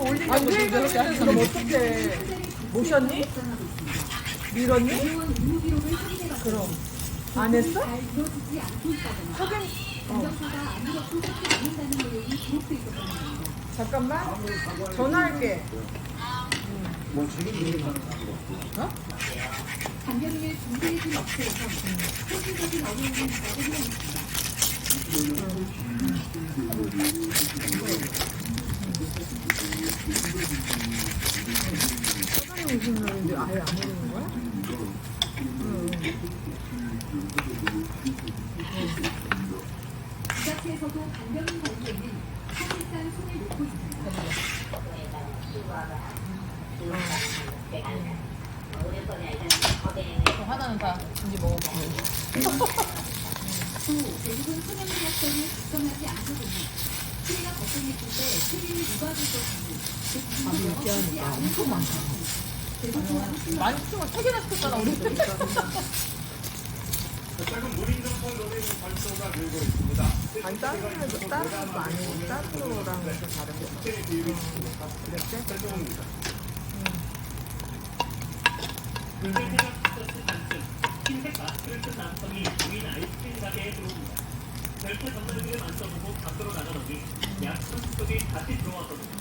올린 아니, 거 하는데 그럼 어떡해. 모셨니? 밀었니? 그럼. 안 했어? 확인. 어. 잠깐만. 전화할게. 강경위에 준비해준 업체에서 세계적인 어려움을 받으면 사장님 날인데 아예 안 오는 거야? 지자체에서도 강경위 관리에는 사실상 손을 놓고 있습니다. 그럼 하나는 다 이제 먹어봐. 또 대부분 소년의학생을 작성하지 않거든요. 피해가 발생했을 때 피해를 유발할 것이니 그 부분을 하지 않을 많다. 대부분 많이 시키면 세 개나 시켰잖아, 우리. 흰색 마스크를 쓴 남성이 무인 아이스크림 가게에 들어옵니다. 별표 전달기를 안 써보고 밖으로 나가더니 약 30분이 다시 들어왔거든요.